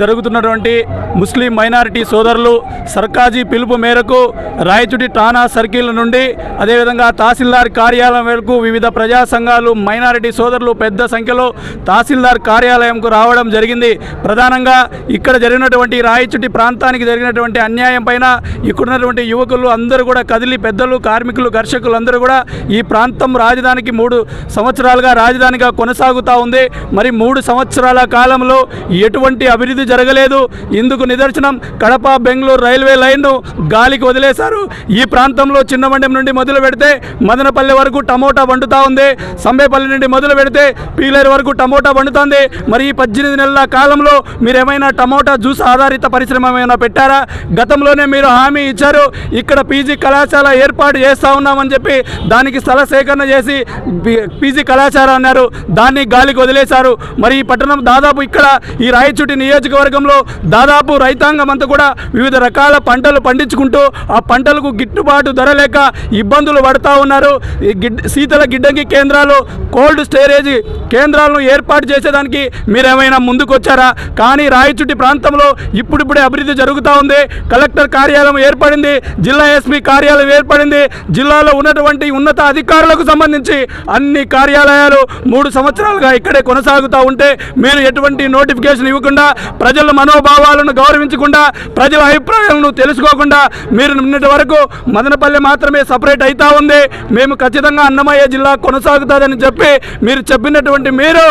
జరుగుతున్నటువంటి ముస్లిం మైనారిటీ సోదరులు సర్కాజీ పిలుపు మేరకు రాయచుటి టానా సర్కిల్ నుండి అదేవిధంగా తహసీల్దార్ కార్యాలయం వరకు వివిధ ప్రజా సంఘాలు మైనారిటీ సోదరులు పెద్ద సంఖ్యలో తహసీల్దార్ కార్యాలయంకు రావడం జరిగింది. ప్రధానంగా ఇక్కడ జరిగినటువంటి రాయచుటి ప్రాంతానికి జరిగినటువంటి అన్యాయం పైన ఇక్కడున్నటువంటి యువకులు అందరూ కూడా కదిలి పెద్దలు కార్మికులు ఘర్షకులు అందరూ కూడా ఈ ప్రాంతం రాజధానికి మూడు సంవత్సరాలుగా రాజధానిగా కొనసాగుతూ ఉంది. మరి మూడు సంవత్సరాల కాలంలో ఎటువంటి అభివృద్ధి జరగలేదు. ఇందుకు నిదర్శనం కడప బెంగళూరు రైల్వే లైన్ను గాలికి వదిలేశారు. ఈ ప్రాంతంలో చిన్నమండెం నుండి మొదలు పెడితే మదనపల్లి వరకు టమోటా వండుతూ ఉంది. సంబేపల్లి నుండి మొదలు పెడితే పీలేరు వరకు టమోటా వండుతుంది. మరి ఈ పద్దెనిమిది నెలల కాలంలో మీరు ఏమైనా టమోటా జ్యూస్ ఆధారిత పరిశ్రమ ఏమైనా పెట్టారా? గతంలోనే మీరు హామీ ఇచ్చారు. ఇక్కడ పీజీ కళాశాల ఏర్పాటు చేస్తూ ఉన్నామని చెప్పి దానికి స్థల సేకరణ చేసి పీజీ కళాశాల అన్నారు. దాన్ని గాలికి వదిలేశారు. మరి ఈ పట్టణం దాదాపు ఇక్కడ ఈ రాయచుటి నియోజకవర్గంలో దాదాపు రైతాంగం అంతా కూడా వివిధ రకాల పంటలు పండించుకుంటూ ఆ పంటలకు గిట్టుబాటు ధర లేక ఇబ్బందులు పడుతూ ఉన్నారు. ఈ గిడ్ శీతల గిడ్డంగి కేంద్రాలు కోల్డ్ స్టోరేజ్ కేంద్రాలను ఏర్పాటు చేసేదానికి మీరేమైనా ముందుకొచ్చారా? కానీ రాయచుట్టి ప్రాంతంలో ఇప్పుడిప్పుడే అభివృద్ధి జరుగుతూ ఉంది. కలెక్టర్ కార్యాలయం ఏర్పడింది జిల్లా ఎస్పీ కార్యాలయం ఏర్పడింది. జిల్లాలో ఉన్నటువంటి ఉన్నత అధికారులకు సంబంధించి అన్ని కార్యాలయాలు మూడు సంవత్సరాలుగా ఇక్కడే కొనసాగుతూ ఉంటే మీరు ఎటువంటి నోటిఫికేషన్ ఇవ్వకుండా ప్రజల మనోభావాలను గౌరవించకుండా ప్రజల అభిప్రాయాలను తెలుసుకోకుండా మీరు నిన్నటి వరకు మదనపల్లి మాత్రమే సపరేట్ అవుతా ఉంది. మేము ఖచ్చితంగా అన్నమయ్య జిల్లా కొనసాగుతుందని చెప్పి మీరు చెప్పినటువంటి మీరు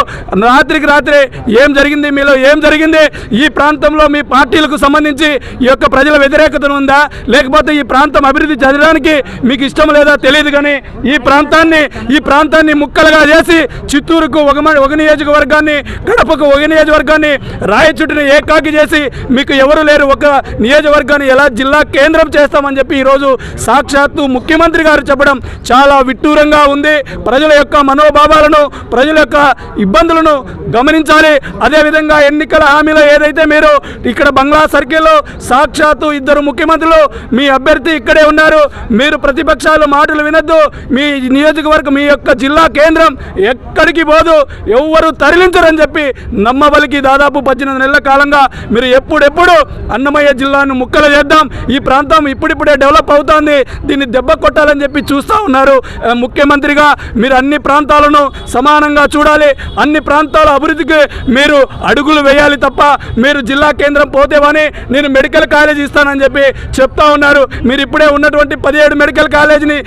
రాత్రికి రాత్రి ఏం జరిగింది మీలో ఏం జరిగింది? ఈ ప్రాంతంలో మీ పార్టీలకు సంబంధించి ఈ యొక్క ప్రజల వ్యతిరేకత ఉందా? లేకపోతే ఈ ప్రాంతం అభివృద్ధి చదవడానికి మీకు ఇష్టం లేదా తెలియదు కానీ ఈ ప్రాంతాన్ని ఈ ప్రాంతాన్ని ముక్కలుగా చేసి చిత్తూరుకు ఒక ఒక నియోజకవర్గాన్ని గడపకు ఒక నియోజకవర్గాన్ని రాయచుట్టుని ఏకాకి చేసి మీకు ఎవరు లేరు ఒక నియోజకవర్గాన్ని ఎలా జిల్లా కేంద్రం చేస్తామని చెప్పి ఈరోజు సాక్షాత్తు ముఖ్యమంత్రి గారు చెప్పడం చాలా విట్టూరంగా ఉంది. ప్రజల యొక్క మనోభావాలను ప్రజల యొక్క ఇబ్బందులను గమనించాలి. అదేవిధంగా ఎన్నికల హామీలో ఏదైతే మీరు ఇక్కడ బంగ్లా సర్కిల్లో సాక్షాత్తు ఇద్దరు ముఖ్యమంత్రులు మీ అభ్యర్థి ఇక్కడే ఉన్నారు. మీరు ప్రతిపక్షాలు మాటలు వినొద్దు. మీ నియోజకవర్గం మీ యొక్క జిల్లా కేంద్రం ఎక్కడికి పోదు. ఎవ్వరు తరలించరని చెప్పి నమ్మబలికి దాదాపు పద్దెనిమిది నెలల కాలంగా మీరు ఎప్పుడెప్పుడు అన్నమయ్య జిల్లాను ముక్కలు చేద్దాం. ఈ ప్రాంతం ఇప్పుడిప్పుడే డెవలప్ అవుతోంది. దీన్ని దెబ్బ కొట్టాలని చెప్పి చూస్తూ ఉన్నారు. ముఖ్యమంత్రిగా మీరు అన్ని ప్రాంతాలను సమానంగా చూడాలి అన్ని ప్రాంతాల అభివృద్ధికి మీరు అడుగులు వేయాలి తప్ప మీరు జిల్లా కేంద్రం పోతేవని నేను మెడికల్ కాలేజ్ ఇస్తానని చెప్పి చెప్తా ఉన్నారు. మీరు ఇప్పుడే ఉన్నటువంటి పదిహేడు మెడికల్ కాలేజీని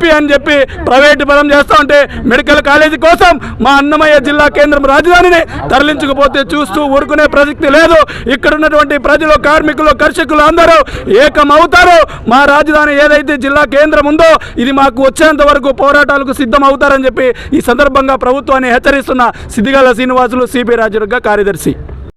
పి అని చెప్పి ప్రైవేటు పరం చేస్తూ ఉంటే మెడికల్ కాలేజీ కోసం మా అన్నమయ్య జిల్లా కేంద్రం రాజధానిని తరలించకపోతే చూస్తూ ఊరుకునే ప్రసక్తి లేదు. ఇక్కడ ఉన్నటువంటి ప్రజలు కార్మికులు కర్షకులు అందరూ ఏకమవుతారు మా రాజధాని ఏదైతే జిల్లా కేంద్రం ఉందో ఇది మాకు వచ్చేంత వరకు పోరాటాలకు సిద్ధం అవుతారని చెప్పి ఈ సందర్భంగా ప్రభుత్వాన్ని హెచ్చరిస్తున్న సిద్దిగాల శ్రీనివాసులు సిపి రాజుర్గ కార్యదర్శి.